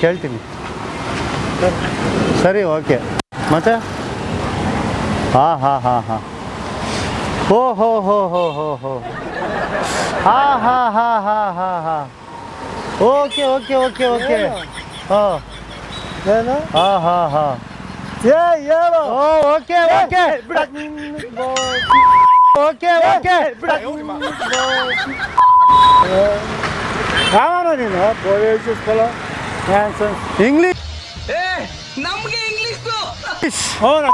ಕೇಳ್ತೀನಿ. ಸರಿ ಓಕೆ. ಮತ್ತೆ? ಹಾಂ ಹಾಂ ಹಾಂ ಹಾಂ. ಓ ಹೋ ಹೋ ಹೋ ಹೋ ಹೋ. ಹಾ ಹಾ ಹಾ ಹಾ ಹಾ ಹಾಂ. Okay okay okay okay. ಹಾಂ. ಏನು? ಹಾಂ ಹಾಂ ಹಾಂ. ಏ ಹೇಳು. ಓ ಓಕೆ ಓಕೆ. Okay okay. ಯಾವನ ನೀನು? ಪೊಲೀಸ್ ಇಂಗ್ಲಿಷ್ ನಮಗೆ ಇಂಗ್ಲೀಷ್ ನಮ್ಗೆ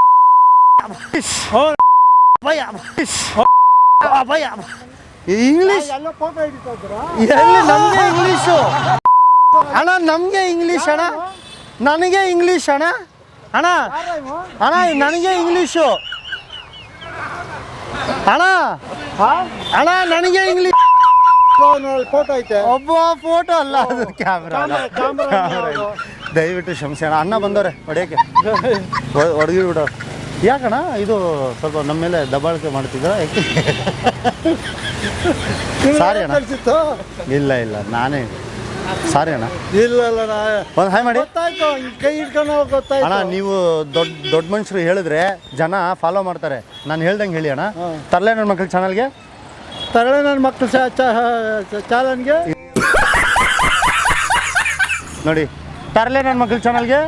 ಇಂಗ್ಲಿಷ್ ಹೌದಾ ಭಯ. ಭಯ ಇಂಗ್ಲೀಷ್ ಎಲ್ಲಿ ನಮಗೆ ಇಂಗ್ಲೀಷು ಅಣ್ಣ ನಮಗೆ ಇಂಗ್ಲೀಷ್ ಅಣ್ಣ. ನನಗೆ ಇಂಗ್ಲೀಷ್ ಅಣ್ಣ. ಅಣ್ಣ ಅಣ್ಣ ನನಗೆ ಇಂಗ್ಲೀಷು ಅಣ್ಣ? ಅಣ್ಣ ನನಗೆ ಇಂಗ್ಲಿಷ್ ಫೋಟೋ ಐತೆ. ಒಬ್ಬ ಫೋಟೋ ಅಲ್ಲ ಅದು ಕ್ಯಾಮ್ರಾ? ದಯವಿಟ್ಟು ಕ್ಷಮಿಸಿ ಅಣ್ಣ. ಅಣ್ಣ ಬಂದವ್ರೆ ಹೊಡೆಯೋಕ್ಕೆ. ಹೊಡೆಗಿ ಬಿಡೋ ಯಾಕಣ್ಣ? ಇದು ಸ್ವಲ್ಪ ನಮ್ಮ ಮೇಲೆ ದಬ್ಬಾಳಿಕೆ ಮಾಡ್ತಿದ್ರ ಸಾರಿ ಅಣ್ಣ. ಇಲ್ಲ ಇಲ್ಲ ನಾನೇ ಸಾರಿ ಅಣ್ಣ. ಇಲ್ಲ ನಾ ಒಂದು ಹಾಯ್ ಮಾಡಿ. ಗೊತ್ತಾಯ್ತು ಕೈ ಇಟ್ಕೊಂಡು ಗೊತ್ತಾಯ್ತು. ಅಣ್ಣ ನೀವು ದೊಡ್ಡ ದೊಡ್ಡ ಮನುಷ್ಯರು ಹೇಳಿದ್ರೆ ಜನ ಫಾಲೋ ಮಾಡ್ತಾರೆ. ನಾನು ಹೇಳ್ದಂಗೆ ಹೇಳಿ ಅಣ್ಣ. ತರಲೆ ನನ್ನ ಮಕ್ಕಳ ಚಾನಲ್ಗೆ ತರಳೆ ನನ್ನ ಮಕ್ಕಳು ಚಾನಲ್ಗೆ ನೋಡಿ ತರಲೆ ನನ್ನ ಮಕ್ಕಳ ಚಾನಲ್ಗೆ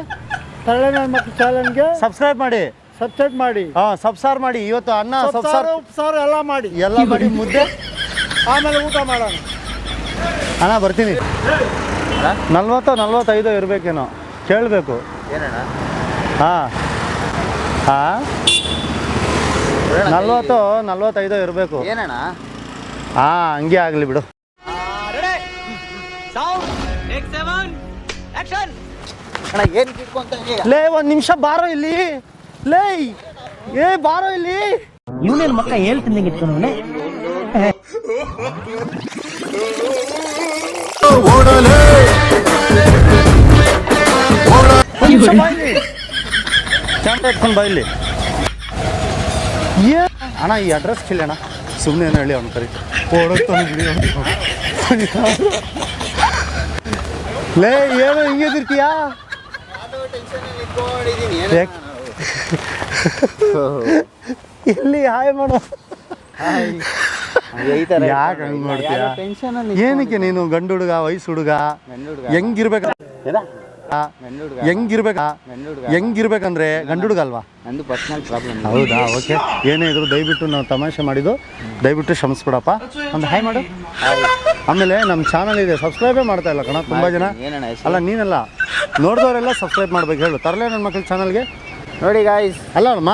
ತರಳೆ ನನ್ನ ಮಕ್ಳು ಚಾನಲ್ಗೆ ಸಬ್ಸ್ಕ್ರೈಬ್ ಮಾಡಿ. ಸಬ್ಸ್ಕ್ರೈಬ್ ಮಾಡಿ. ಹಾಂ ಸಬ್ಸಾರ್ ಮಾಡಿ. ಇವತ್ತು ಅನ್ನ ಸಬ್ಸಾರು ಉಪ್ಸಾರು ಎಲ್ಲ ಮಾಡಿ. ಎಲ್ಲ ಮಾಡಿ ಮುದ್ದೆ. ಆಮೇಲೆ ಊಟ ಮಾಡೋಣ. ಅಣ್ಣ ಬರ್ತೀನಿ. ನಲ್ವತ್ತು ನಲ್ವತ್ತೈದು ಇರಬೇಕೇನೋ. ಕೇಳಬೇಕು. ಏನಣ್ಣ? ಹಾಂ. ಹಾಂ? ನಲ್ವತ್ತು ನಲ್ವತ್ತೈದು ಇರಬೇಕು. ಏನಣ್ಣ? ಹಾಂ ಹಂಗೆ ಆಗಲಿ ಬಿಡು. ಲೇ ಒಂದು ನಿಮಿಷ ಬಾರೋ ಇಲ್ಲಿ. ಲೇ ಏ ಬಾರೋ ಇಲ್ಲಿ. ಇವನೇನು ಮಕ್ಕ ಹೇಳ್ತೀನಿ ಇಲ್ಲಿ ಇಲ್ಲಿ ಏ ಅಣ್ಣ ಈ ಅಡ್ರೆಸ್ ಕೇಳಿ ಅಣ್ಣ ಸುಮ್ಮನೆ ಏನೋ ಹೇಳಿ, ಅವ್ನು ಕರಿ. ಲೇ ಏನು ಹಿಂಗಿದಿರ್ತೀಯಾ ಯಾಕ್- ಇಲ್ಲಿ ಹಾಯ್ ಮಾಡು. ಯಾಕೆ ಹಂಗ್ ಏನಕ್ಕೆ ನೀನು ಗಂಡು ಹುಡುಗ ವಯಸ್ಸು ಹುಡುಗ. ಹೆಂಗಿರ್ಬೇಕ. ಹೆಂಗಿರ್ಬೇಕ. ಹೆಂಗಿರ್ಬೇಕಂದ್ರೆ ಗಂಡು ಹುಡುಗ ಅಲ್ವಾ? ನಂದು ಪರ್ಸನಲ್ ಪ್ರಾಬ್ಲಮ್ ಹೌದಾ? ಓಕೆ. ಏನೇ ಇದ್ರು ದಯವಿಟ್ಟು ನಾವು ತಮಾಷೆ ಮಾಡಿದ್ದು. ದಯವಿಟ್ಟು ಕ್ಷಮಿಸ್ಬಿಡಪ್ಪ ಒಂದು ಹಾಯ್ ಮಾಡು. ಆಮೇಲೆ ನಮ್ಮ ಚಾನಲ್ ಇದೆ. ಸಬ್ಸ್ಕ್ರೈಬೇ ಮಾಡ್ತಾ ಇಲ್ಲ ಕಣ ತುಂಬ ಜನ. ಅಲ್ಲ ನೀನಲ್ಲ. ನೋಡಿದವರೆಲ್ಲ ಸಬ್ಸ್ಕ್ರೈಬ್ ಮಾಡ್ಬೇಕು. ಹೇಳು. ತರಲೇ ನನ್ನ ಮಕ್ಕಳ ಚಾನಲ್ಗೆ ನೋಡಿ ಗಾಯ್ಸ್ ಅಲ್ಲ ಅಮ್ಮ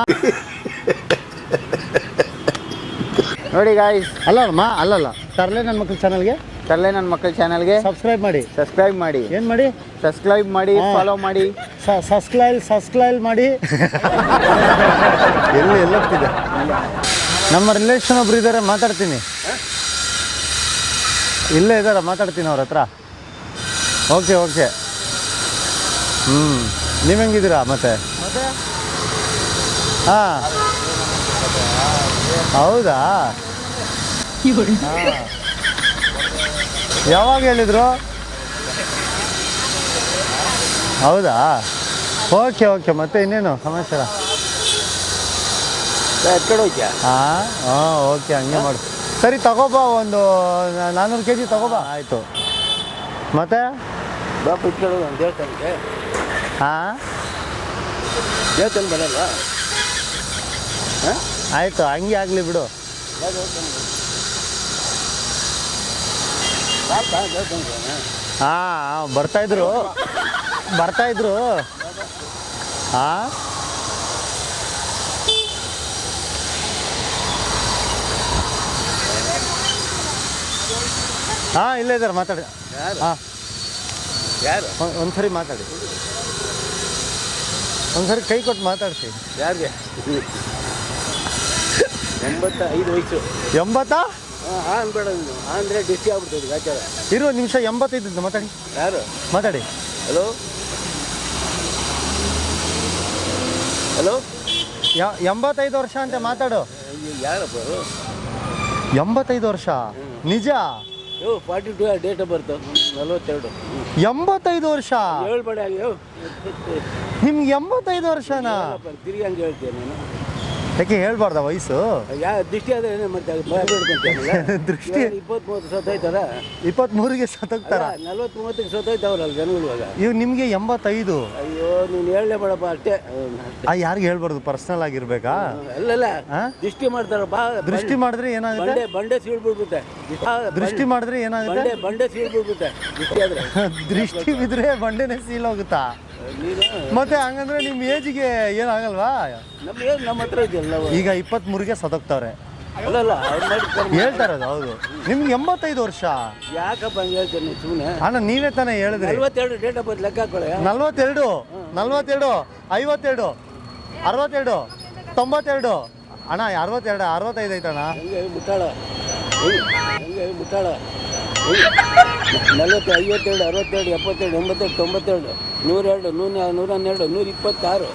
ನೋಡಿ ಗಾಯ್ಸ್ ಅಲ್ಲ ಅಮ್ಮ ಅಲ್ಲಲ್ಲ. ತರಲೆ ನನ್ನ ಮಕ್ಕಳ ಚಾನಲ್ಗೆ ತರಲೆ ನನ್ನ ಮಕ್ಕಳ ಚಾನಲ್ಗೆ ಸಬ್ಸ್ಕ್ರೈಬ್ ಮಾಡಿ. ಸಬ್ಸ್ಕ್ರೈಬ್ ಮಾಡಿ. ಏನು ಮಾಡಿ? ಸಬ್ಸ್ಕ್ರೈಬ್ ಮಾಡಿ ಫಾಲೋ ಮಾಡಿ. ಸಬ್ಸ್ಕ್ರೈಲ್ ಸಬ್ಸ್ಕ್ರೈಲ್ ಮಾಡಿ. ಎಲ್ಲಿ ಎಲ್ಲ ನಮ್ಮ ರಿಲೇಷನ್ ಒಬ್ರು ಇದ್ದಾರೆ ಮಾತಾಡ್ತೀನಿ. ಇಲ್ಲೇ ಇದ್ದಾರೆ ಮಾತಾಡ್ತೀನಿ ಅವ್ರ ಹತ್ರ. ಓಕೆ ಓಕೆ ಹ್ಞೂ ನೀವು ಹೆಂಗಿದ್ದೀರಾ ಮತ್ತೆ? ಹಾಂ. ಹೌದಾ? ಯಾವಾಗ ಹೇಳಿದ್ರು? ಹೌದಾ? ಓಕೆ ಓಕೆ ಮತ್ತೆ ಇನ್ನೇನು ಸಮಾಚಾರ? ಹಾಂ ಹಾಂ ಓಕೆ ಹಂಗೆ ಮಾಡು. ಸರಿ ತಗೋಬಾ ಒಂದು ನಾನ್ನೂರು ಕೆ ಜಿ ತಗೋಬಾ. ಆಯಿತು. ಮತ್ತೆ? ಹಾ ಹಾಂ. ದೇವಸ್ಥಾನ ಬರಲ್ವಾ? ಆಯಿತು ಹಂಗೆ ಆಗಲಿ ಬಿಡು. ಹಾಂ ಬರ್ತಾಯಿದ್ರು ಬರ್ತಾಯಿದ್ರು ಹಾಂ? ಹಾಂ ಇಲ್ಲೇ ಇದ್ದಾರೆ ಮಾತಾಡಿ. ಹಾಂ. ಯಾರು? ಒಂದ್ಸರಿ ಮಾತಾಡಿ. ಒಂದ್ಸರಿ ಕೈ ಕೊಟ್ಟು ಮಾತಾಡ್ತೀನಿ ಯಾರಿಗೆ? ಎಂಬತ್ತ? ಐದು ವಯಸ್ಸು ಎಂಬತ್ತಾ ಹಾಂ ಅಂದರೆ ಡಿಸ್ಟಿ ಆಗ್ಬಿಡ್ತದೆ ಗಾಚಾರ. ಇರೋ ನಿಮಿಷ ಎಂಬತ್ತೈದು ಮಾತಾಡಿ. ಯಾರು? ಮಾತಾಡಿ. ಹಲೋ? ಹಲೋ? ಯ- ಎಂಬತ್ತೈದು ವರ್ಷ ಅಂತ ಮಾತಾಡು. ಯಾರಪ್ಪ ಎಂಬತ್ತೈದು ವರ್ಷ? ನಿಜ? Forty two date of birth. ನಲವತ್ತೆರಡು. ಎಂಬತ್ತೈದು ವರ್ಷ? ಹೇಳ್ಬೇಡ ನಿಮ್ಗೆ ಎಂಬತ್ತೈದು ವರ್ಷನಾ? ತಿರುಗಿ ಹಂಗೆ ಹೇಳ್ತೀನಿ ನೀನು? ಯಾಕೆ ಹೇಳ್ಬಾರ್ದ ವಯಸ್ಸು? ಯಾ ದೃಷ್ಟಿ ಆದ್ರೆ ಏನೇ ಬೀಳ್ಕೊಂತೀಯಲ್ಲ ದೃಷ್ಟಿ? ಇಪ್ಪತ್ತ್ ಮೂವತ್ತು ಸತ್ತೋಯ್ತಾರ ಇಪ್ಪತ್ಮೂರಿಗೆ ಸತ್ತೋಗ್ತಾರ ನಲ್ವತ್ತು ಮೂವತ್ತಕ್ಕೆ ಸತ್ತೋಯ್ತಾವ್ರಲ್ಲ ಜನಗಳು ಇವಾಗ. ಇವ್ ನಿಮ್ಗೆ ಎಂಬತ್ತೈದು. ಅಯ್ಯೋ ನೀನು ಹೇಳಲೇ ಬೇಡಪ್ಪ ಅಷ್ಟೇ. ಆ ಯಾರಿಗೆ ಹೇಳ್ಬಾರ್ದು ಪರ್ಸನಲ್ ಆಗಿರ್ಬೇಕಾ? ಅಲ್ಲಲ್ಲ? ದೃಷ್ಟಿ ಮಾಡ್ತಾರ ದೃಷ್ಟಿ ಮಾಡಿದ್ರೆ ಏನಾಗುತ್ತೆ? ಬಂಡೆ ಬಂಡೆ ಸೀಳ್ಬಿಡ್ಬಿಟ್ಟೆ. ದೃಷ್ಟಿ ಮಾಡಿದ್ರೆ ಏನಾಗುತ್ತೆ? ಬಂಡೆ ಬಂಡೆ ಸೀಳ್ಬಿಡ್ಬಿಟ್ಟೆ. ದೃಷ್ಟಿ ಆದ್ರೆ. ದೃಷ್ಟಿ ಬಿದ್ರೆ ಬಂಡೆನೆ ಸೀಲ್ ಹೋಗುತ್ತಾ? ಮತ್ತೆ ಹಂಗಂದ್ರೆ ನಿಮ್ ಏಜಿಗೆ ಏನಾಗಲ್ವಾ? ಆಗಲ್ವಾ ನಮ್ಮ ಹತ್ರ ಇದೆಲ್ಲ ಈಗ ಇಪ್ಪತ್ಮೂರಿಗೆ ಸತ್ತೋಗ್ತಾವ್ರೆ ಅಲ್ಲಲ್ಲ ಅವ್ರು ಮಾಡಿ ಕರ್ಮ- ಹೇಳ್ತಾರದು ಹೌದು. ನಿಮ್ಗೆ ಎಂಬತ್ತೈದು ವರ್ಷ. ಯಾಕಪ್ಪ ಹಂಗೆ ಹೇಳ್ತೇನೆ ಸುಮ್ಮನೆ ಅಣ್ಣ ನೀವೇ ತಾನೇ ಹೇಳಿದ್ರಿ. ನಲ್ವತ್ತೆರಡು ಡೇಟ್ ಆಫ್ ಬರ್ತ್ ಲೆಕ್ಕ ಹಾಕೊಳ್ಳೆ ನಲ್ವತ್ತೆರಡು ನಲ್ವತ್ತೆರಡು ಐವತ್ತೆರಡು ಅರವತ್ತೆರಡು ತೊಂಬತ್ತೆರಡು. ಅಣ್ಣ ಅರವತ್ತೆರಡು ಅರವತ್ತೈದು ಐತಣ್ಣ. ಹೆಂಗೆ ಮುಟ್ಟಾಳ? ಹೆಂಗೆ ಮುಟ್ಟಾಳ? ನಲ್ವತ್ತು ಐವತ್ತೆರಡು ಅರವತ್ತೆರಡು ಎಪ್ಪತ್ತೆರಡು ಎಂಬತ್ತೆರಡು ತೊಂಬತ್ತೆರಡು. ನೂರೆರಡು ನೂರ ನೂರ ಹನ್ನೆರಡು ನೂರ ಇಪ್ಪತ್ತಾರು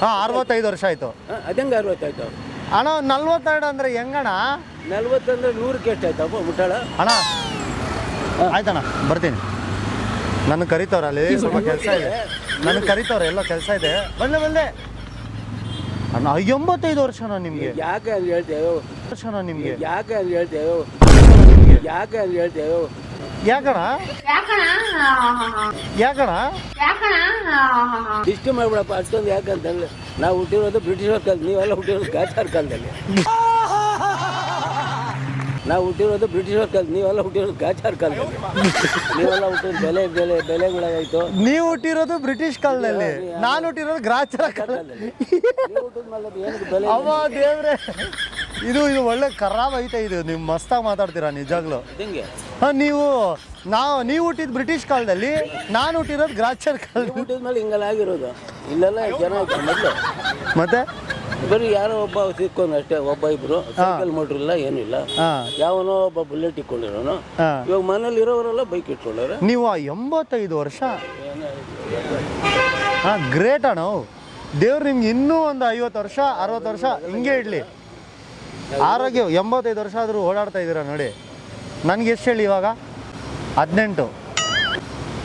ಹಾಂ ಅರವತ್ತೈದು ವರ್ಷ ಆಯ್ತು. ಅದಂಗೆ ಅರವತ್ತಾಯ್ತು. ಅಣ್ಣ ನಲ್ವತ್ತೆರಡು ಅಂದ್ರೆ ಹೆಂಗಣ್ಣ? ನಲ್ವತ್ತಂದ್ರೆ ನೂರಕ್ಕೆ ಎಷ್ಟಾಯ್ತಪ್ಪ ಮುಟ್ಟಾಳ ಅಣ್ಣ ಆಯ್ತಣ್ಣ ಬರ್ತೀನಿ. ನನ್ನ ಕರಿತವ್ರ ಅಲ್ಲಿ ಸ್ವಲ್ಪ ಕೆಲಸ ಇದೆ. ನನ್ನ ಕರಿತವ್ರೆ ಎಲ್ಲ ಕೆಲಸ ಇದೆ. ಬಂದೆ ಬಂದೆ. ಅಣ್ಣ ಎಂಬತ್ತೈದು ವರ್ಷನಾ ನಿಮಗೆ? ಯಾಕೆ ಅಂತ ಹೇಳ್ತೇವೆ ವರ್ಷನ ನಿಮಗೆ? ಯಾಕೆ ಅಂತ ಹೇಳ್ತೇವೆ ಯಾಕೆ ಅಂತ ಹೇಳ್ತೇವೆ ಯಾಕಣ ಯಾಕಣ ಇಷ್ಟು ಮಾಡ್ಬಿಡಪ್ಪ ಅಷ್ಟೊಂದು ಯಾಕಂತಂದ್ರೆ ನಾವು ಹುಟ್ಟಿರೋದು ಬ್ರಿಟಿಷರ್ ಕಾಲ ನೀವೆಲ್ಲ ಹುಟ್ಟಿರೋದು ಗಾಚಾರ ಕಾಲದಲ್ಲಿ. ನಾವು ಹುಟ್ಟಿರೋದು ಬ್ರಿಟಿಷರ್ ಕಾಲ ನೀವೆಲ್ಲ ಹುಟ್ಟಿರೋದು ಗಾಚಾರ ಕಾಲದಲ್ಲಿ. ನೀವೆಲ್ಲ ಹುಟ್ಟಿರೋದು ಬೆಲೆ ಬೆಲೆ ಬೆಲೆಗಳಾಗಾಯ್ತು ನೀವು ಹುಟ್ಟಿರೋದು ಬ್ರಿಟಿಷ್ ಕಾಲದಲ್ಲಿ ನಾನು ಹುಟ್ಟಿರೋದು ಗ್ರಾಚಾರ ಕಾಲದಲ್ಲಿ. ನೀವು ಹುಟ್ಟಿದ್ಮೇಲೆ ಏನಕ್ಕೆ ಬೆಲೆ? ಅವ ದೇವ್ರೆ. ಇದು ಇದು ಒಳ್ಳೆ ಖರಾಬ್ ಐತೆ ಇದು. ನೀವು ಮಸ್ತಾಗಿ ಮಾತಾಡ್ತೀರಾ ನಿಜಾಗ್ಲು. ಹಿಂಗೆ? ಹಾ ನೀವು ನಾವು ನೀವು ಹುಟ್ಟಿದ ಬ್ರಿಟಿಷ್ ಕಾಲದಲ್ಲಿ ನಾನು ಹುಟ್ಟಿರೋದು ಗ್ರಾಚರ್ ಕಾಲದಲ್ಲಿ. ಹುಟ್ಟಿದ್ಮೇಲೆ ಹಿಂಗೆಲ್ಲ ಆಗಿರೋದು. ಇಲ್ಲೆಲ್ಲ ಜನ ಮೊದಲು. ಮತ್ತೆ? ಬರೀ ಯಾರೋ ಒಬ್ಬ ಸಿಕ್ಕೊಂಡು ಅಷ್ಟೇ ಒಬ್ಬ ಇಬ್ರು. ಸೈಕಲ್ ಮೋಟ್ರ್ ಇಲ್ಲ ಏನಿಲ್ಲ. ಹಾ. ಯಾವನೋ ಒಬ್ಬ ಬುಲೆಟ್ ಇಟ್ಕೊಂಡಿರೋನು. ಹಾ. ಇವಾಗ ಮನೇಲಿ ಇರೋರೆಲ್ಲ ಬೈಕ್ ಇಟ್ಕೊಂಡವ್ರೆ ನೀವು ಆ ಎಂಬತ್ತೈದು ವರ್ಷ? ಹಾ ಗ್ರೇಟ್ ಅಣ್ಣ ದೇವ್ರು ನಿಮ್ಗೆ ಇನ್ನೂ ಒಂದು ಐವತ್ತು ವರ್ಷ ಅರವತ್ತು ವರ್ಷ ಹಿಂಗೆ ಇಡ್ಲಿ. ಆರೋಗ್ಯ ಎಂಬತ್ತೈದು ವರ್ಷ ಆದರೂ ಓಡಾಡ್ತಾ ಇದ್ದೀರಾ ನೋಡಿ. ನನಗೆ ಎಷ್ಟು ಹೇಳಿ ಇವಾಗ? ಹದಿನೆಂಟು.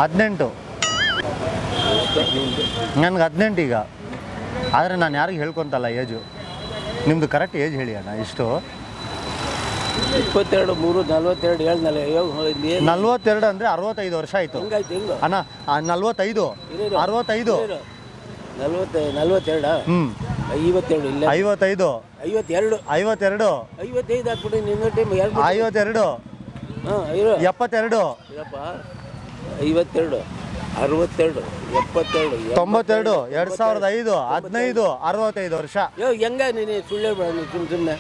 ಹದಿನೆಂಟು. ನನಗೆ ಹದಿನೆಂಟು ಈಗ. ಆದರೆ ನಾನು ಯಾರಿಗೂ ಹೇಳ್ಕೊತಲ್ಲ ಏಜು. ನಿಮ್ಮದು ಕರೆಕ್ಟ್ ಏಜ್ ಹೇಳಿ ಅಣ್ಣ ಇಷ್ಟು. ಇಪ್ಪತ್ತೆರಡು ಮೂರು ನಲ್ವತ್ತೆರಡು ಹೇಳ್ನಲ್ಲ ಏನು ನಲ್ವತ್ತೆರಡು ಅಂದರೆ ಅರವತ್ತೈದು ವರ್ಷ ಆಯಿತು. ಅಣ್ಣ ನಲ್ವತ್ತೈದು. ಅರವತ್ತೈದು. ನಲ್ವತ್ತೆ ನಲ್ವತ್ತೆರಡ? ಹ್ಞೂ ಐವತ್ತೆರಡು ಇಲ್ಲ. ಐವತ್ತೈದು. ಐವತ್ತೆರಡು. ಐವತ್ತೆರಡು. ಐವತ್ತೈದು ಹಾಕ್ಬಿಟ್ಟು ನಿನ್ನ ಟೈಮ್ ಎರಡು ಐವತ್ತೆರಡು. ಹಾಂ ಐವ ಎಪ್ಪತ್ತೆರಡು. ಇರಪ್ಪ. ಐವತ್ತೆರಡು ಅರವತ್ತೆರಡು ಎಪ್ಪತ್ತೆರಡು ತೊಂಬತ್ತೆರಡು ಎರಡು ಸಾವಿರದ ಐದು ಹದಿನೈದು ಅರವತ್ತೈದು ವರ್ಷ. ಯೋ ಹೆಂಗ ನೀನು ಸುಳ್ಳೇ ಬೇಡ ಸುಮ್ ಸುಮ್ಮ ಸುಮ್ಮನೆ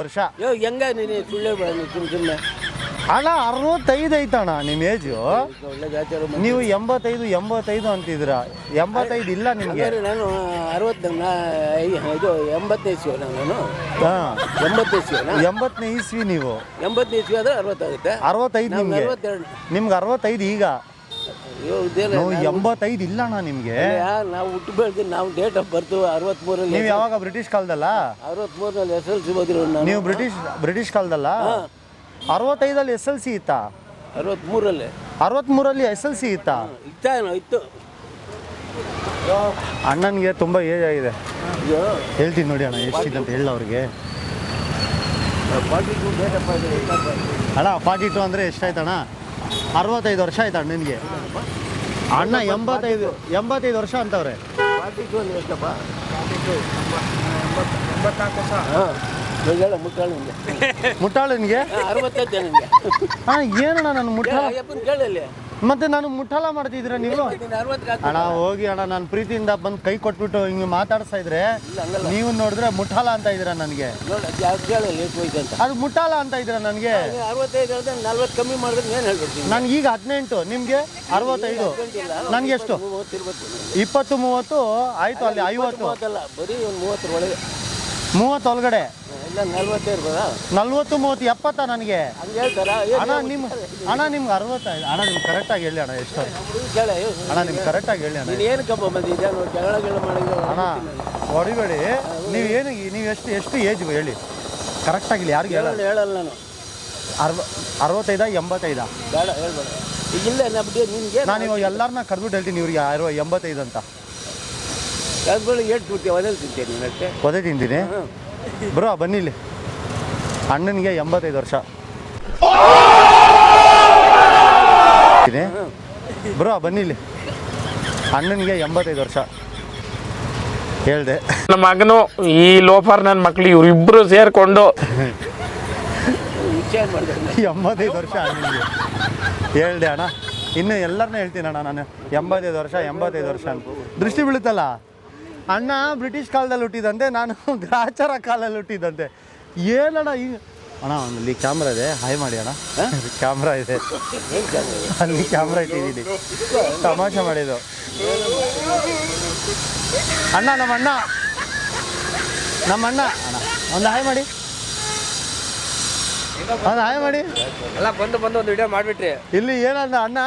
ವರ್ಷ. ಯೋ ಹೆಂಗ ನೀನು ಸುಳ್ಳೇ ಬೇಡ ಸುಮ್ ಸುಮ್ಮ ಸುಮ್ಮನೆ ಅಣ್ಣ ಅರವತ್ತೈದು ಐತಣ್ಣ ನಿಮ್ಮ ಏಜು ಒಳ್ಳೆ ಮಾಡಿ. ನೀವು ಎಂಬತ್ತೈದು ಎಂಬತ್ತೈದು ಅಂತಿದ್ರ ಎಂಬತ್ತೈದು ಇಲ್ಲ ನಿಮಗೆ? ಹಂಗಾರೆ ನಾನು ಅರವತ್ತು ಇದು ಎಂಬತ್ತನೇ ಇಸ್ವಿ ನಾನು. ಹಾಂ. ಎಂಬತ್ತನೇ ಇಸ್ವಿ ಎಂಬತ್ತನೇ ಇಸ್ವಿ ನೀವು. ಎಂಬತ್ತನೇ ಇಸ್ವಿ ಆದ್ರೆ ಅರವತ್ತಾಗುತ್ತೆ ಅರವತ್ತೈದು ನಿಮ್ಗೆ? ನಿಮಗೆ ನಿಮ್ಗೆ ಅರವತ್ತೈದು ಈಗ? ಅಯ್ಯೋ ಇದೇನ ನಾವು ಎಂಬತ್ತೈದು ಇಲ್ಲ ಅಣ್ಣ ನಿಮಗೆ. ನಾವು ಹುಟ್ಟು ಬೆಳೆದು ನಾವು ಡೇಟ್ ಆಫ್ ಬರ್ತು ಅರವತ್ಮೂರಲ್ಲಿ ನೀವು ಯಾವಾಗ ಬ್ರಿಟಿಷ್ ಕಾಲದಲ್ಲ? ಅರವತ್ಮೂರಲ್ಲಿ ಎಸ್ ಎಲ್ ಸಿ ಓದಿರೋ ನಾನು ನೀವು ಬ್ರಿಟಿಷ್ ಬ್ರಿಟಿಷ್ ಕಾಲದಲ್ಲ? ಅರವತ್ತೈದಲ್ಲಿ ಎಸ್ ಎಲ್ ಸಿ ಇತ್ತಾ? ಅರವತ್ಮೂರಲ್ಲಿ. ಅರವತ್ತ್ಮೂರಲ್ಲಿ ಎಸ್ ಎಲ್ ಸಿ ಇತ್ತಾ? ಇತ್ತಾನೋ ಇತ್ತು ಅಣ್ಣನಿಗೆ ತುಂಬ ಏಜ್ ಆಗಿದೆ. ಅಯ್ಯೋ. ಹೇಳ್ತೀನಿ ನೋಡಿ ಅಣ್ಣ ಎಷ್ಟಿದೆ ಅಂತ ಹೇಳ ಅವ್ರಿಗೆ. ಫಾರ್ಟಿ ಟು ಅಣ್ಣ ಫಾರ್ಟಿ ಟು ಅಂದರೆ ಎಷ್ಟಾಯ್ತಣ್ಣ ಅರವತ್ತೈದು ವರ್ಷ ಆಯ್ತು ಅಣ್ಣನಿಗೆ ಅಣ್ಣ ಎಂಬತ್ತೈದು ಎಂಬತ್ತೈದು ವರ್ಷ ಅಂತವ್ರೆ. ಫಾರ್ಟಿ ಟು ಅಂದ್ರೆ ಎಷ್ಟಪ್ಪ? ಹಾಂ. ಮುಟ್ಟಾಳ ನಿಮಗೆ ಮುಟ್ಟಾಳನಿಗೆ ಅರವತ್ತೈದು ನಿಮಗೆ ಹಾಂ ಏನಣ್ಣ ನಾನು ಮುಟ್ಟಾಳ? ಅಯ್ಯಪ್ಪನ ಕೇಳಲ್ಲಿ ಮತ್ತೆ ನಾನು ಮುಟ್ಟಾಳ ಮಾಡ್ತಿದ್ದೀರ ನೀವು? ನೀನು ಅಣ್ಣ ಹೋಗಿ ಅಣ್ಣ ನಾನು ಪ್ರೀತಿಯಿಂದ ಬಂದು ಕೈ ಕೊಟ್ಬಿಟ್ಟು ಹಿಂಗೆ ಮಾತಾಡ್ಸ್ತಾ ಇದ್ರೆ ನೀವು ನೋಡಿದ್ರೆ ಮುಟ್ಟಾಳ ಅಂತ ಇದ್ದೀರಾ ನನಗೆ? ಅದು ಮುಟ್ಟಾಳ ಅಂತ ಇದ್ದೀರಾ ನನಗೆ? ಕಮ್ಮಿ ಮಾಡಿದ್ರೆ ನನಗೆ ಈಗ ಹದಿನೆಂಟು ನಿಮಗೆ ಅರವತ್ತೈದು. ನನಗೆ ಎಷ್ಟು? ಇಪ್ಪತ್ತು ಮೂವತ್ತು ಆಯಿತು ಅಲ್ಲಿ ಐವತ್ತು. ಬರೀ ಒಂದು ಮೂವತ್ತರ ಒಳಗೆ ಮೂವತ್ತು ಒಳಗಡೆ? ನಲ್ವತ್ತೇ ಮೂವತ್ತು ಎಪ್ಪತ್ತ ನನಗೆ? ಅಣ್ಣ ನಿಮ್ಮ ಅಣ್ಣ ನಿಮ್ಗೆ ಅರವತ್ತೈದು ಅಣ್ಣ ನಿಮ್ಗೆ ಕರೆಕ್ಟಾಗಿ ಹೇಳಿ ಅಣ್ಣ ಎಷ್ಟು ಅಣ್ಣ ನಿಮ್ಗೆ ಕರೆಕ್ಟಾಗಿ ಹೇಳಿ ಅಣ್ಣ. ಅಣ್ಣ ಹೊಡಿಬೇಡಿ. ನೀವು ಏನು ನೀವು ಎಷ್ಟು ಎಷ್ಟು ಏಜ್ ಹೇಳಿ. ಕರೆಕ್ಟಾಗಿ ಯಾರಿಗೆ ಹೇಳ ಹೇಳಲ್ಲ. ಹೇಳಲ್ಲ ನಾನು. ಅರ್ವ ಅರವತ್ತೈದ ಎಂಬತ್ತೈದ? ಬೇಡ ಹೇಳ್ಬೇಡ. ಈಗ ಇಲ್ಲ ನಾನು ಇವಾಗ ಎಲ್ಲರನ್ನ ಕರೆದ್ಬಿಟ್ಟು ಹೇಳ್ತೀನಿ ಇವ್ರಿಗೆ ಅರವ ಎಂಬತ್ತೈದು ಅಂತ. ತಿಂತೀವಿ ಒಲೆಯಲ್ಲಿ ತಿಂತೀಯ ನೀನು ಅಷ್ಟೇ. ತಿಂತೀನಿ ಬ್ರೋ ಬನ್ನಿ ಇಲ್ಲಿ. ಅಣ್ಣನಿಗೆ ಎಂಬತ್ತೈದು ವರ್ಷ. ಇದೆ. ಬ್ರೋ ಬನ್ನಿ ಇಲ್ಲಿ. ಅಣ್ಣನಿಗೆ ಎಂಬತ್ತೈದು ವರ್ಷ. ಹೇಳ್ದೆ. ನಮ್ಮ ಮಗನು ಈ ಲೋಫರ್ ನನ್ನ ಮಕ್ಳು ಇವರಿಬ್ರು ಸೇರ್ಕೊಂಡು. ಮಾಡಿದ್ರೆ ಎಂಬತ್ತೈದು ವರ್ಷ ಅಣ್ಣನಿಗೆ. ಹೇಳ್ದೆ ಅಣ್ಣ. ಇನ್ನು ಎಲ್ಲರನ್ನ ಹೇಳ್ತೀನಿ ಅಣ್ಣ ನಾನು. ಎಂಬತ್ತೈದು ವರ್ಷ ಎಂಬತ್ತೈದು ವರ್ಷ ಅಂತ. ದೃಷ್ಟಿ ಬೀಳುತ್ತಲ್ಲ? ಅಣ್ಣ ಬ್ರಿಟಿಷ್ ಕಾಲದಲ್ಲಿ ಹುಟ್ಟಿದಂತೆ ನಾನು ಗ್ರಾಚಾರ ಕಾಲದಲ್ಲಿ ಹುಟ್ಟಿದಂತೆ. ಏನಣ್ಣ ಈಗ ಅಣ್ಣ ಅಲ್ಲಿ ಕ್ಯಾಮ್ರಾ ಇದೆ. ಹಾಯ್ ಮಾಡಿ ಅಣ್ಣ. ಕ್ಯಾಮ್ರಾ ಇದೆ. ಅಲ್ಲಿ ಕ್ಯಾಮ್ರಾ ಇಟ್ಟಿದ್ದೀನಿ. ತಮಾಷೆ ಮಾಡಿದ್ದು. ಅಣ್ಣ ನಮ್ಮ ಅಣ್ಣ ನಮ್ಮ ಅಣ್ಣ ಅಣ್ಣ ಒಂದು ಹಾಯ್ ಮಾಡಿ. ಒಂದು ಹಾಯ್ ಮಾಡಿ. ಅಲ್ಲ ಬಂದು ಬಂದು ಒಂದು ವಿಡಿಯೋ ಮಾಡಿಬಿಟ್ರಿ. ಇಲ್ಲಿ ಏನಣ್ಣ ಅಣ್ಣ?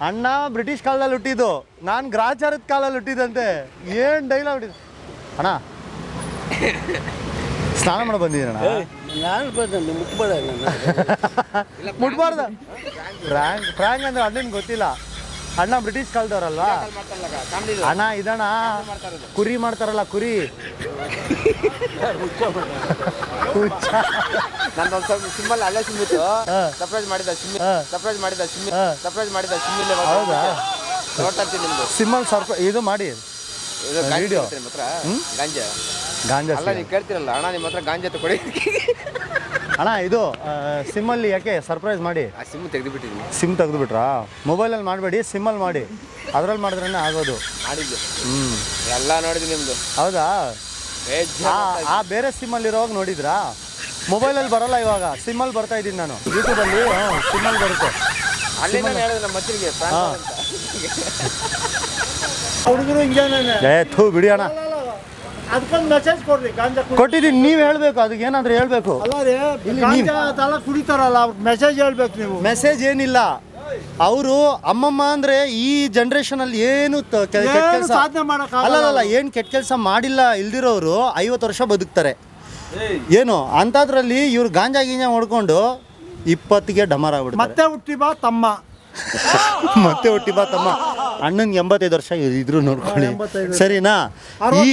ಅಣ್ಣ ಬ್ರಿಟಿಷ್ ಕಾಲದಲ್ಲಿ ಹುಟ್ಟಿದ್ದು. ನಾನು ಗ್ರಾಚಾರದ ಕಾಲದಲ್ಲಿ ಹುಟ್ಟಿದಂತೆ. ಏನು ಡೈಲಾಗ್ ಹುಟ್ಟಿದ ಅಣ್ಣ ಸ್ನಾನ ಮಾಡಿ ಬಂದಿದ್ದೀನಣ್ಣ. ನಾನು ಬಂದ ಮುಟ್ಬೇಡ ಮುಟ್ಬಾರ್ದ? ಫ್ರ್ಯಾಂಕ್ ಫ್ರ್ಯಾಂಕ್ ಅಂದ್ರೆ ಅಣ್ಣನ ಗೊತ್ತಿಲ್ಲ. ಅಣ್ಣ ಬ್ರಿಟಿಷ್ ಕಾಲದವ್ರಲ್ವಾ? ಅಣ್ಣ ಇದಣ್ಣ. ಕುರಿ ಮಾಡ್ತಾರಲ್ಲ ಕುರಿ. ಹುಚ್ಚ. ನಂದೊಂದು ಸ್ವಲ್ಪ ಸಿಂಬಲ್ ಅಲ್ಲೇ ಸಿಮ್ಮಿತ್ತು ಹಾ. ಸರ್ಪ್ರೈಸ್ ಮಾಡಿದ ಸಿಮ್ಮಿ ಹಾ. ಸರ್ಪ್ರೈಸ್ ಮಾಡಿದ ಸಿಮ್ಮಿ. ಸರ್ಪ್ರೈಸ್ ಮಾಡಿದ ಸಿಮ್ಮಿಲ್ಲ ಹೌದಾ ನೋಡ್ತಾ ಇರ್ತೀನಿ ನಿಮ್ದು. ಸಿಮ್ಮಲ್ ಸ್ವಲ್ಪ ಇದು ಮಾಡಿ. ಇದು ಗಾಂಜಾ ಸಿಗುತ್ತೆ ನಿಮ್ಮ ಹತ್ರ. ಗಾಂಜಾ. ಗಾಂಜಾ ಅಲ್ಲ ನೀವು ಕೇಳ್ತಿರಲ್ಲ ಅಣ್ಣ ನಿಮ್ಮ ಹತ್ರ ಗಾಂಜಾ ತಗೊಡಿ ಅಣ್ಣ ಇದು ಸಿಮ್ಮಲ್ಲಿ ಯಾಕೆ ಸರ್ಪ್ರೈಸ್ ಮಾಡಿ? ಆ ಸಿಮ್ ತೆಗೆದುಬಿಟ್ಟಿದ್ದೀನಿ. ಸಿಮ್ ತೆಗೆದುಬಿಟ್ರಾ? ಮೊಬೈಲಲ್ಲಿ ಮಾಡಬೇಡಿ ಸಿಮ್ಮಲ್ಲಿ ಮಾಡಿ. ಅದ್ರಲ್ಲಿ ಮಾಡಿದ್ರೇ ಆಗೋದು. ಮಾಡಿದ್ದು. ಹ್ಞೂ ಎಲ್ಲ ನೋಡಿದ್ವಿ ನಿಮ್ಮದು ಹೌದಾ? ಆ ಆ ಬೇರೆ ಸಿಮ್ಮಲ್ಲಿ ಇರೋವಾಗ ನೋಡಿದ್ರಾ? ಮೊಬೈಲಲ್ಲಿ ಬರಲ್ಲ ಇವಾಗ. ಸಿಮ್ಮಲ್ಲಿ ಬರ್ತಾ ಇದ್ದೀನಿ ನಾನು. ಯೂಟ್ಯೂಬಲ್ಲಿ ಸಿಮ್ಮಲ್ಲಿ ಬರುತ್ತೆ. ಅಲ್ಲಿ ನಾನು ಹೇಳಿದೆ ನಮ್ಮ ಮಚ್ಚರಿಗೆ ಹಾ. ಹುಡುಗರು ಹಿಂಗೇನೆ ಏ ಥೂ ಬಿಡಿ ಅಣ್ಣ. ಅದಕ್ಕೊಂದು ಮೆಸೇಜ್ ಕೊಡ್ರಿ ಗಾಂಜಾ ಕುಡಿ ಕೊಟ್ಟಿದ್ದೀನಿ ನೀವು ಹೇಳಬೇಕು ಅದಕ್ಕೆ ಏನಾದರೂ ಹೇಳಬೇಕು. ಅಲ್ಲ ರೀ ಇಲ್ಲಿ ಗಾಂಜಾ ಕುಡಿತಾರಲ್ಲ ಮೆಸೇಜ್ ಹೇಳ್ಬೇಕು ನೀವು. ಮೆಸೇಜ್ ಏನಿಲ್ಲ. ಅವರು ಅಮ್ಮಮ್ಮ ಅಂದ್ರೆ ಈ ಜನ್ರೇಷನಲ್ಲಿ ಏನು ತ- ಕೆ- ಕೆಟ್ಟ ಏನು ಕೆಲಸ ಸಾಧನೆ ಮಾಡಕ್ಕಾಗಲ್ಲ ಅಲ್ಲ ಅಲ್ಲ ಏನು ಕೆಟ್ಟ ಕೆಲಸ ಮಾಡಿಲ್ಲ ಇಲ್ದಿರೋರು ಐವತ್ತು ವರ್ಷ ಬದುಕ್ತಾರೆ. ಏನು? ಅಂಥದ್ರಲ್ಲಿ ಇವ್ರು ಗಾಂಜಾ ಗೀಂಜಾ ಹೊಡ್ಕೊಂಡು ಇಪ್ಪತ್ತಿಗೆ ಡಮರ್ ಆಗ್ಬಿಡ್ತಾರೆ. ಮತ್ತೆ ಹುಟ್ಟಿ ಬಾ ತಮ್ಮ. ಮತ್ತೆ ಹುಟ್ಟಿ ಬಾ ತಮ್ಮ. ಅಣ್ಣನ್ಗೆ ಎಂಬತ್ತೈದು ವರ್ಷ ಇದ್ರು ನೋಡ್ಕೊಳ್ಳಿ. ಸರಿನಾ? ಈ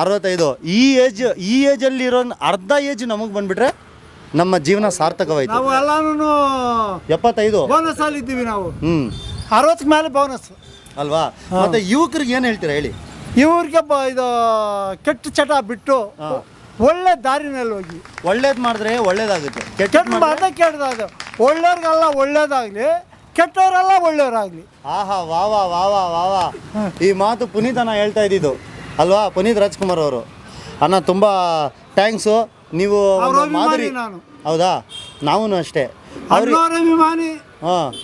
ಅರವತ್ತೈದು ಈ ಏಜ್ ಈ ಏಜಲ್ಲಿ ಇರೋ ಅರ್ಧ ಏಜ್ ನಮಗ್ ಬಂದ್ಬಿಟ್ರೆ ನಮ್ಮ ಜೀವನ ಸಾರ್ಥಕವಾಯ್ತು. ನಾವು ಎಲ್ಲಾನು ಎಪ್ಪತ್ತೈದು. ಬೋನಸ್ ಅಲ್ಲಿ ಇದ್ದೀವಿ ನಾವು. ಹ್ಮ್. ಅರವತ್ತು ಮೇಲೆ ಬೋನಸ್ ಅಲ್ವಾ? ಮತ್ತೆ ಯುವಕರಿಗೆ ಏನ್ ಹೇಳ್ತೀರಾ ಹೇಳಿ? ಇವ್ರಿಗೆ ಬ ಇದು ಕೆಟ್ಟ ಚಟ ಬಿಟ್ಟು ಒಳ್ಳೆ ದಾರಿನಲ್ಲಿ ಹೋಗಿ. ಒಳ್ಳೇದ್ ಮಾಡಿದ್ರೆ ಒಳ್ಳೇದಾಗುತ್ತೆ. ಕೆಟ್ಟ ಮಾತ ಕೆಟ್ಟದಾಗ ಒಳ್ಳೆಯವ್ರಿಗೆಲ್ಲ ಒಳ್ಳೇದಾಗ್ಲಿ ಕೆಟ್ಟವರೆಲ್ಲ ಒಳ್ಳೆಯವರಾಗ್ಲಿ. ಆಹಾ ವಾ ವಾ ವಾ ವಾ ವಾ ವಾ. ಈ ಮಾತು ಪುನೀತ್ ಅನ್ನ ಹೇಳ್ತಾ ಇದ್ದಿದ್ದು. ಅಲ್ವಾ? ಪುನೀತ್ ರಾಜ್ಕುಮಾರ್ ಅವರು. ಅಣ್ಣ ತುಂಬ ಥ್ಯಾಂಕ್ಸು ನೀವು ಅವ್ರ ಒಂದು ಅಭಿಮಾನಿ ಮಾದರಿ. ನಾನು. ಹೌದಾ? ನಾವೂ ಅಷ್ಟೇ. ಅಭಿಮಾನಿ. ಹಾಂ.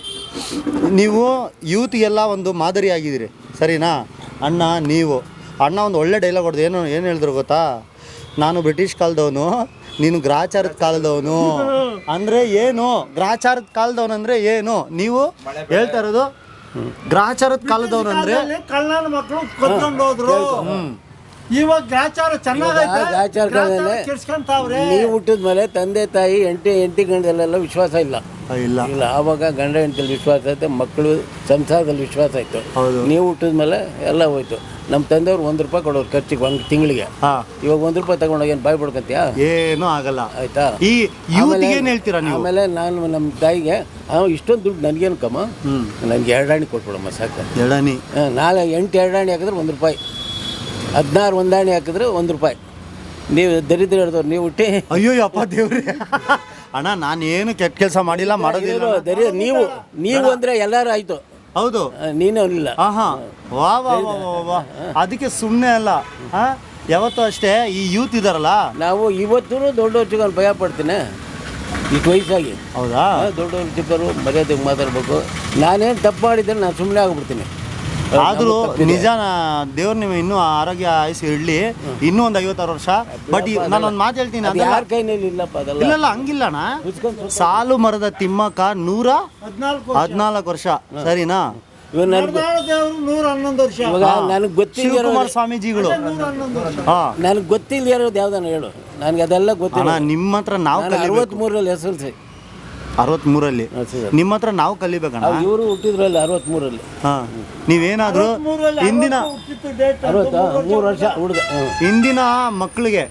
ನೀವು ಯೂತ್ಗೆಲ್ಲ ಒಂದು ಮಾದರಿ ಆಗಿದ್ದೀರಿ. ಸರಿನಾ? ಅಣ್ಣ ನೀವು. ಅಣ್ಣ ಒಂದು ಒಳ್ಳೆ ಡೈಲಾಗ್ ಹೊಡೆದು ಏನು ಏನು ಹೇಳಿದ್ರು ಗೊತ್ತಾ? ನಾನು ಬ್ರಿಟಿಷ್ ಕಾಲದವನು. ನೀನು ಗ್ರಾಚಾರದ ಕಾಲದವನು. ಅಂದರೆ ಏನು? ಗ್ರಾಚಾರದ ಕಾಲದವನು ಅಂದ್ರೆ ಏನು? ನೀವು ಹೇಳ್ತಾ ಇರೋದು ಗ್ರಾಚಾರದ ಕಾಲದವನು ಅಂದರೆ ಕಳ್ಳನ ಮಕ್ಕಳು ಹೋದ್ರು. ಇವಾಗ ಗ್ರಾಚಾರ ಚೆನ್ನಾಗೈತೆ. ಗ್ರಾಚಾರ ಕೆಡ್ಸ್ಕೊಂತಾವ್ರೆ. ನೀವು ಹುಟ್ಟಿದ ಮೇಲೆ ತಂದೆ ತಾಯಿ ಎಂಟಿ ಎಂಟಿ ಗಂಡದಲ್ಲೆಲ್ಲ ವಿಶ್ವಾಸ ಇಲ್ಲ. ಇಲ್ಲ. ಇಲ್ಲ ಆವಾಗ ಗಂಡ ಹೆಂಡತಿಯಲ್ಲಿ ವಿಶ್ವಾಸ ಐತೆ ಮಕ್ಕಳು ಸಂಸಾರದಲ್ಲಿ ವಿಶ್ವಾಸ ಆಯ್ತು ಹೌದು. ನೀವು ಹುಟ್ಟಿದ ಮೇಲೆ ಎಲ್ಲ ಹೋಯ್ತು. ನಮ್ಮ ತಂದೆಯವ್ರು ಒಂದು ರೂಪಾಯಿ ಕೊಡೋರು ಖರ್ಚಿಗೆ ಒಂದು ತಿಂಗಳಿಗೆ. ಹಾಂ. ಇವಾಗ ಒಂದು ರೂಪಾಯಿ ತಗೊಂಡೋಗಿ ಏನು ಬಾಯ್ ಬಿಡ್ಕತ್ತೀಯ ಏನೂ ಆಗಲ್ಲ. ಆಯ್ತಾ? ಈ ಏನು ಹೇಳ್ತೀರಾ ನೀವು? ಆಮೇಲೆ ನಾನು ನಮ್ಮ ತಾಯಿಗೆ ಇಷ್ಟೊಂದು ದುಡ್ಡು ನನಗೇನು ಕಮ್ಮ ನನಗೆ ಎರಡಾಣಿ ಕೊಟ್ಬಿಡಮ್ಮ ಸಾಕು. ಎರಡಾಣಿ ನಾಳೆ ಎಂಟು ಎರಡಾಣಿ ಹಾಕಿದ್ರೆ ಒಂದು ರೂಪಾಯಿ. ಹದಿನಾರು ಹೊಂದಾಣಿ ಹಾಕಿದ್ರೆ ಒಂದು ರೂಪಾಯಿ. ನೀವು ದರಿದ್ರ ಹಿಡ್ದವ್ರು ನೀವು ಹುಟ್ಟಿ. ಅಯ್ಯೋ ಅಪ್ಪ ದೇವ್ರಿ. ಅಣ್ಣ ನಾನೇನು ಕೆಟ್ಟ ಕೆಲಸ ಮಾಡಿಲ್ಲ ಮಾಡೋದಿಲ್ಲ. ಏನು ದರಿ ನೀವು ನೀವು ಅಂದರೆ ಎಲ್ಲರೂ ಆಯಿತು. ಹೌದು. ನೀನು ಇಲ್ಲ ಆಹಾ. ವಾ ವಾ ವಾ ವಾ ವಾ. ಅದಕ್ಕೆ ಸುಮ್ಮನೆ ಅಲ್ಲ. ಹಾ ಯಾವತ್ತೂ ಅಷ್ಟೇ ಈ ಯೂತ್ ಇದಾರಲ್ಲ. ನಾವು ಇವತ್ತೂ ದೊಡ್ಡವ್ರ ಚಿಕ್ಕ ಭಯ ಪಡ್ತೀನಿ. ಇಷ್ಟು ವಯಸ್ಸಾಗಿ. ಹೌದಾ? ಆ, ದೊಡ್ಡವ್ರು ಚಿಕ್ಕವರು ಮರ್ಯಾದೆಗೆ ಮಾತಾಡಬೇಕು. ನಾನೇನು ತಪ್ಪು ಮಾಡಿದ್ರೆ ನಾನು ಸುಮ್ಮನೆ ಆಗ್ಬಿಡ್ತೀನಿ. ಆದ್ರೂ ನಿಜಾನ ದೇವ್ರ ನೀವು ಇನ್ನೂ ಆರೋಗ್ಯ ಆಯುಸ್ ಇಡ್ಲಿ ಇನ್ನೂ ಒಂದು ಐವತ್ತಾರು ವರ್ಷ. ಬಟ್ ನಾನೊಂದು ಮಾತು ಹೇಳ್ತೀನಿ ಅದು ಯಾರ ಕೈನಲ್ಲಿ ಇಲ್ಲಪ್ಪ ಅದೆಲ್ಲ. ಇಲ್ಲ ಇಲ್ಲ ಹಂಗಿಲ್ಲ ಅಣ್ಣ. ಸಾಲು ಮರದ ತಿಮ್ಮಕ್ಕ ನೂರ ಹದಿನಾಲ್ಕು ಹದಿನಾಲ್ಕು ವರ್ಷ. ಸರಿನಾ? ನನಗೆ ನಡೆದಾಳ ದೇವರು ವರ್ಷ. ಇವಾಗ ನನಗೆ ಗೊತ್ತಿಲ್ಲ ಸ್ವಾಮೀಜಿಗಳು. ಹಾ. ನನಗೆ ಗೊತ್ತಿಲ್ಲ ಇರೋದು ಯಾವ್ದಾನ ಹೇಳು. ನನಗೆ ಅದೆಲ್ಲ ಅಣ್ಣ ಗೊತ್ತಿಲ್ಲ. ನಿಮ್ಮ ಹತ್ರ ನಾವು ಎಲ್ ಕಲಿಬೇಕು ಅರವತ್ತ್ಮೂರಲ್ಲಿ ಎಸ್ ಎಲ್ ಸಿ ಅರವತ್ಮೂರಲ್ಲಿ. ನಿಮ್ಮ ಹತ್ರ ನಾವು ಕಲಿಬೇಕಣ್ಣ. ಇವರು ಹುಟ್ಟಿದ್ರಲ್ಲ ಅರವತ್ಮೂರಲ್ಲಿ. ಹಾ. ನೀವೇನಾದ್ರೂ ಇಂದಿನ ಅರವತ್ತ? ಮೂರು ವರ್ಷ ಹುಡುಗ ಹಿಂದಿನ ಇಂದಿನ ಮಕ್ಕಳಿಗೆ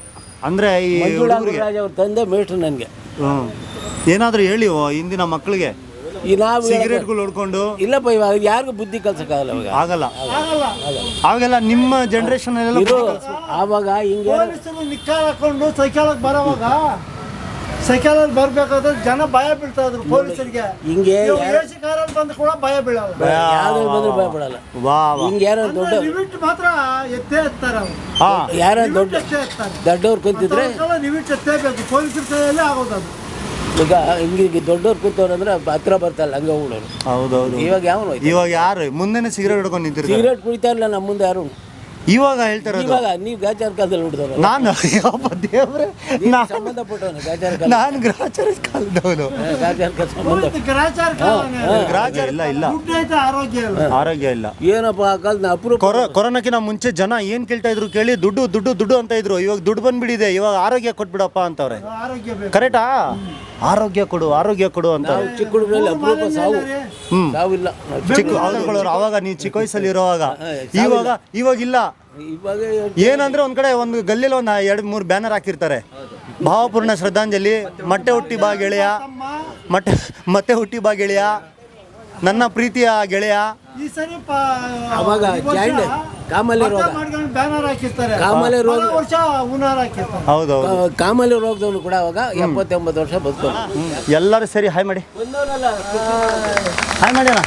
ಅಂದ್ರೆ ಈ ಮಂಜುಳಾ ಹುಡುಗರಿಗೆ. ಗುರುರಾಜ್ ಅವ್ರ ತಂದೆ ಮೇಷ್ಟ್ರು ನನಗೆ. ಹ್ಮ್. ಏನಾದರೂ ಹೇಳಿ ಓ, ಇಂದಿನ ಮಕ್ಕಳಿಗೆ ಈ ನಾವು ಸಿಗರೇಟ್ಗಳು ಹೊಡ್ಕೊಂಡು. ಇಲ್ಲಪ್ಪ ಇವಾಗ ಯಾರಿಗೂ ಬುದ್ಧಿ ಕಲ್ಸಕ್ಕಾಗಲ್ಲ ಇವಾಗ. ಆಗಲ್ಲ. ಆಗಲ್ಲ. ಅವಾಗೆಲ್ಲ ನಿಮ್ಮ ಜನರೇಷನ್ ಎಲ್ಲ ಇದು ಆವಾಗ ಹಿಂಗೆ ನಿಕ್ಕಾಲ್ ಹಾಕೊಂಡು ಸೈಕಲ್ ಬರೋವಾಗ ಸೈಕಲ್ ಅಲ್ಲಿ ಬರ್ಬೇಕಾದ್ರೆ ಜನ ಭಯ ಬೀಳ್ತಾ ಇದ್ರು ಪೊಲೀಸರಿಗೆ. ಹಿಂಗೆ ಕಾರಲ್ಲಿ ಬಂದು ಕೂಡ ಭಯ ಬೀಳಲ್ಲ. ಯಾರು ಬಂದ್ರೆ ಭಯ ಪಡಲ್ಲ ವಾ ವಾ ಹಿಂಗೆ ಯಾರೋ ದೊಡ್ಡ ಲಿಮಿಟ್ ಮಾತ್ರ ಎತ್ತೇ ಎತ್ತಾರೆ ಹಾ. ಯಾರೋ ದೊಡ್ಡ ಎತ್ತೇ ಎತ್ತಾರೆ. ದೊಡ್ಡವ್ರು ಕುಂತಿದ್ರೆ ಲಿಮಿಟ್ ಎತ್ತೇಬೇಕು ಪೊಲೀಸರ ಕೈಯಲ್ಲೇ ಆಗೋದದು ಈಗ ಹಿಂಗೆ ದೊಡ್ಡವ್ರು ಕೂತವ್ರು ಅಂದ್ರೆ ಹತ್ರ ಬರ್ತಾರಲ್ಲ ಹಂಗೆ ಹೌದು ಹೌದೌದು. ಇವಾಗ ಯಾವ ಇವಾಗ ಯಾರು ಮುಂದೆ ಸಿಗರೇಟ್ ಹಿಡ್ಕೊಂಡು ನಿಂತಿರ್ತಾರೆ. ಸಿಗರೇಟ್ ಕುಡಿತಾ ಇಲ್ಲ ನಮ್ಮ ಮುಂದೆ ಯಾರು ಇವಾಗ ಹೇಳ್ತಾರೆ ಇವಾಗ ನೀವು ಗಾಚಾರ ಕಾಲದಲ್ಲಿ ಹುಡ್ದವ್ರು ನಾನು ಅಯ್ಯಪ್ಪ ದೇವ್ರೆ ನಾನು ಸಂಬಂಧಪಟ್ಟವನು ಗಾಚಾರ ಕಾಲ ನಾನು ಗ್ರಾಚಾರ ಕಾಲದವನು. ಗಾಚಾರ ಕಾಲ ಸಂಬಂಧ ಗ್ರಾಚಾರ ಗ್ರಾಚಾರ ಇಲ್ಲ ಇಲ್ಲ. ದುಡ್ಡು ಆರೋಗ್ಯ ಇಲ್ಲ ಆರೋಗ್ಯ ಇಲ್ಲ. ಏನಪ್ಪ ಆ ಕಾಲದ ಅಪರೂಪ ಕೊರ ಕೊರೋನಾಕ್ಕಿಂತ ಮುಂಚೆ ಜನ ಏನ್ ಕೇಳ್ತಾ ಇದ್ರು ಕೇಳಿ ದುಡ್ಡು ದುಡ್ಡು ದುಡ್ಡು ಅಂತ ಇದ್ರು. ಇವಾಗ ದುಡ್ಡು ಬಂದ್ಬಿಡಿದೆ ಇವಾಗ ಆರೋಗ್ಯ ಕೊಟ್ಬಿಡಪ್ಪ ಅಂತವ್ರೆ. ಆರೋಗ್ಯ ಬೇಕು. ಕರೆಕ್ಟಾ? ಆರೋಗ್ಯ ಕೊಡು ಆರೋಗ್ಯ ಕೊಡು ಅಂತ. ಚಿಕ್ಕ ಹುಡುಗರಲ್ಲಿ ಅಪರೂಪ ಸಾವು. ಹ್ಮ್. ಸಾವಿಲ್ಲ. ನಾವು ಚಿಕ್ಕ ಅವಾಗಲವ್ರು ಅವಾಗ ನೀವು ಚಿಕ್ಕ ವಯಸ್ಸಲ್ಲಿ ಇರೋವಾಗ ಇವಾಗ ಇವಾಗಿಲ್ಲ. ಇವಾಗ ಏನಂದ್ರೆ ಒಂದ್ ಕಡೆ ಒಂದು ಗಲ್ಲಿಲಿ ಒಂದು ಎರಡು ಮೂರು ಬ್ಯಾನರ್ ಹಾಕಿರ್ತಾರೆ. ಭಾವಪೂರ್ಣ ಶ್ರದ್ಧಾಂಜಲಿ ಮೊಟ್ಟೆ ಹುಟ್ಟಿ ಬಾ ಗೆಳೆಯ ಮೊಟ್ಟೆ ಮತ್ತೆ ಹುಟ್ಟಿ ಬಾ ಗೆಳೆಯ ನನ್ನ ಪ್ರೀತಿಯ ಗೆಳೆಯ. ಈ ಸರಿ ಅವಾಗ ಕಾಮಲೆ ರೋಗ. ಮತ ಬ್ಯಾನರ್ ಹಾಕಿರ್ತಾರೆ. ಕಾಮಲೆ ರೋಗ. ಹೋದ ವರ್ಷ ಹುನಾರ್ ಹಾಕಿರ್ತಾರೆ. ಹೌದೌದು. ಕಾ- ಕಾಮಲೆ ರೋಗದವನು ಕೂಡ ಅವಾಗ ಎಪ್ಪತ್ತೆಂಬತ್ತು ವರ್ಷ ಬದುಕೋನು ಎಲ್ಲರೂ ಸರಿ ಹಾಯ್ ಮಾಡಿ. ಹಾಯ್ ಮಾಡಿ ಅಣ್ಣ